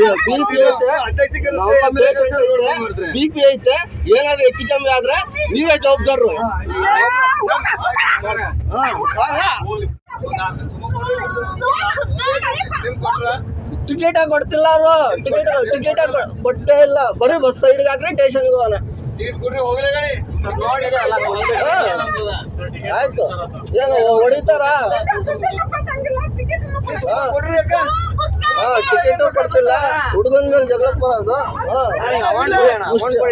B P ಐತೆ BP ಏನಾದ್ರು ಹೆಚ್ಚು ಕಮ್ಮಿ ಆದ್ರೆ ನೀವೇ ಜವಾಬ್ದಾರರು. ಟಿಕೆಟ್ ಕೊಡ್ತಿಲ್ಲ ಅವರು ಟಿಕೆಟ್ ಟಿಕೆಟ್ ಕೊಟ್ಟೇ ಇಲ್ಲ ಬರೀ ಬಸ್ ಸೈಡ್ಗೆ ಹಾಕ್ರೆ ಸ್ಟೇಷನ್ಗೆ ಹೋಗೋಣ. ಆಯ್ತು ಏನು ಹೊಡಿತಾರ ಟಿಕೆಟ್ ಕೊಡ್ತಿಲ್ಲ. ಹುಡುಗನ ಮೇಲೆ ಜಗಳ ಬರೋದು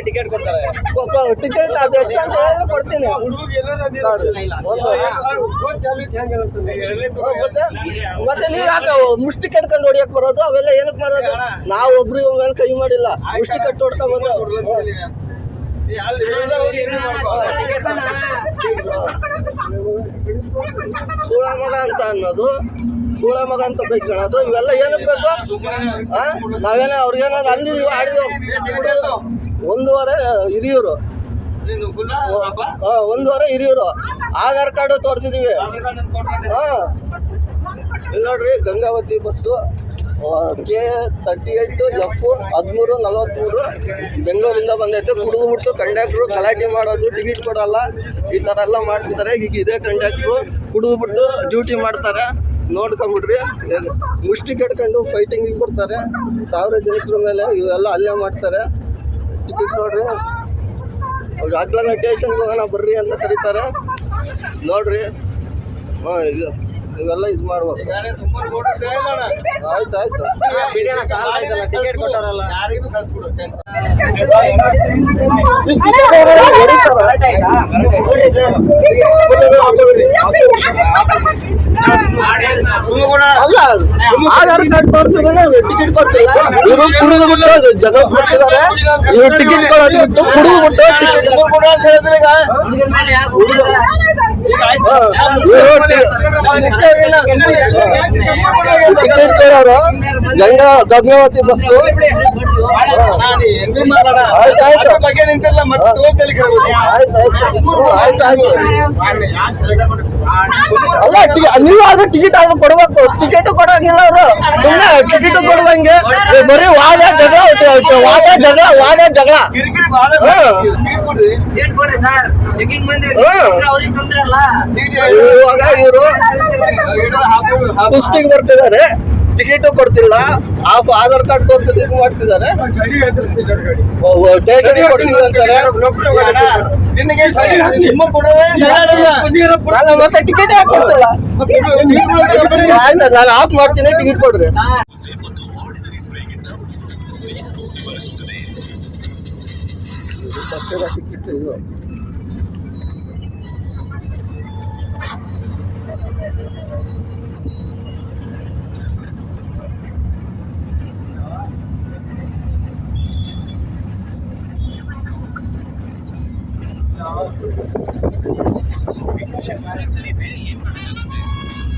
ಟಿಕೆಟ್ ಕೊಡ್ತಾರೆ. ಟಿಕೆಟ್ ಅದು ಎಷ್ಟು ಅಂತ ಹೇಳಿದ್ರೆ ಕೊಡ್ತೀನಿ. ಮತ್ತೆ? ನೀವು ಯಾಕೆ ಮುಷ್ಟಿ ಕಟ್ಕೊಂಡು ಹೊಡಿಯಕ್ ಬರೋದು? ಅವೆಲ್ಲ ಏನಕ್ ಮಾಡೋದು? ನಾವು ಒಬ್ರು ಮೇಲೆ ಕೈ ಮಾಡಿಲ್ಲ. ಮುಷ್ಟಿ ಕಟ್ಟು ಹೊಡ್ಕೊಂಡ್ ಬಂದು. ಸೂಳ ಮಗ ಅಂತ ಅನ್ನೋದು. ಸೂಳ ಮಗ ಅಂತ ಕಾಣೋದು. ಇವೆಲ್ಲ ಏನು ಬೇಕು? ನಾವೇನೋ ಅವ್ರಿಗೇನಾದ್ರು ಅಂದಿದೀವಿ ಆಡಿದೀವಿ ಒಂದೂವರೆ ಹಿರಿಯೂರು. ಒಂದೂವರೆ ಹಿರಿಯೂರು. ಆಧಾರ್ ಕಾರ್ಡು ತೋರಿಸಿದೀವಿ. ಹಾ ಇಲ್ಲಿ ನೋಡ್ರಿ, Gangavati bus K thirty eight F ಹದಿಮೂರು ನಲವತ್ತ್ಮೂರು ಬೆಂಗಳೂರಿಂದ ಬಂದೈತೆ. ಕುಡಿದ್ಬಿಟ್ಟು ಕಂಡಕ್ಟ್ರು ಗಲಾಟೆ ಮಾಡೋದು ಟಿಕೆಟ್ ಕೊಡಲ್ಲ, ಈ ಥರ ಎಲ್ಲ ಮಾಡ್ತಿದ್ದಾರೆ. ಈಗ ಇದೇ ಕಂಡಕ್ಟ್ರು ಕುಡಿದ್ಬಿಟ್ಟು ಡ್ಯೂಟಿ ಮಾಡ್ತಾರೆ. ನೋಡ್ಕೊಂಬಿಡ್ರಿ. ಮುಷ್ಟಿ ಕಟ್ಕೊಂಡು ಫೈಟಿಂಗಿಗೆ ಬರ್ತಾರೆ. ಸಾವಿರ ಜನಕ್ರ ಮೇಲೆ ಇವೆಲ್ಲ ಅಲ್ಲೇ ಮಾಡ್ತಾರೆ. ಟಿಕೆಟ್ ನೋಡ್ರಿ. ಅವ್ರು ಆಗ್ಲನ್ನ ಸ್ಟೇಷನ್ಗೆ ಹೋಗೋಣ ಬರ್ರಿ ಅಂತ ಕರೀತಾರೆ. ನೋಡ್ರಿ. ಹಾಂ, ಇದು. ಇವೆಲ್ಲ ಇದು ಮಾಡ್ಬೇಕು. ಆಯ್ತು ಆಯ್ತು. ಅಲ್ಲ ಆಧಾರ್ ಕಾರ್ಡ್ ತೋರಿಸಿದ್ರೆ ಟಿಕೆಟ್ ಕೊಡ್ತಿಲ್ಲ. ಇವರು ಕುಡಿದು ಬಿಟ್ಟು ಜಗ ಕೊಡ್ತಿದ್ದಾರೆ. ಇವ್ರು ಟಿಕೆಟ್ ಕೊಡೋದು ಬಿಟ್ಟು ಕುಡಿದು ಬಿಟ್ಟು ಟಿಕೆಟ್ ಟಿಕೆಟ್ ಕೇಳೋರು ಗಂಗಾ ಗಂಗಾವತಿ ಬಸ್ಸು ಆಯ್ತು ಆಯ್ತು ಆಯ್ತು ಆಯ್ತು ಆಯ್ತು ಅಲ್ಲ ನೀವು ಆದ್ರೆ ಟಿಕೆಟ್ ಆದ್ರೂ ಕೊಡ್ಬೇಕು ಟಿಕೆಟ್ ಕೊಡಂಗಿಲ್ಲ ಅವರು ಸುಮ್ಮನೆ ಟಿಕೆಟ್ ಕೊಡುವಂಗೆ ಬರೀ ವಾದ ಜಗಳ ವಾದ ಜಗಳ ವಾದ ಜಗಳ ಇವಾಗ ಇವರು ಪುಸ್ತಕ ಬರ್ತಿದ್ದಾರೆ. ಟಿಕೆಟ್ ಕೊಡ್ತಿಲ್ಲ. ಆಫ್ ಆಧಾರ್ ಕಾರ್ಡ್ ತೋರಿಸಿ ಇದು ಮಾಡ್ತಿದ್ದಾರೆ ಸ್ಟೇಷನ್ ಕೊಡ್ತೀವಿ ಅಂತಾರೆ. ನಾನು ಮತ್ತೆ ಟಿಕೆಟ್ ಯಾಕೆ ಕೊಡ್ತಿಲ್ಲ. ಆಯ್ತು ನಾನು ಆಫ್ ಮಾಡ್ತೀನಿ ಟಿಕೆಟ್ ಕೊಡ್ರಿ. ಟಿಕೆಟ್ ಇದು. Thank you.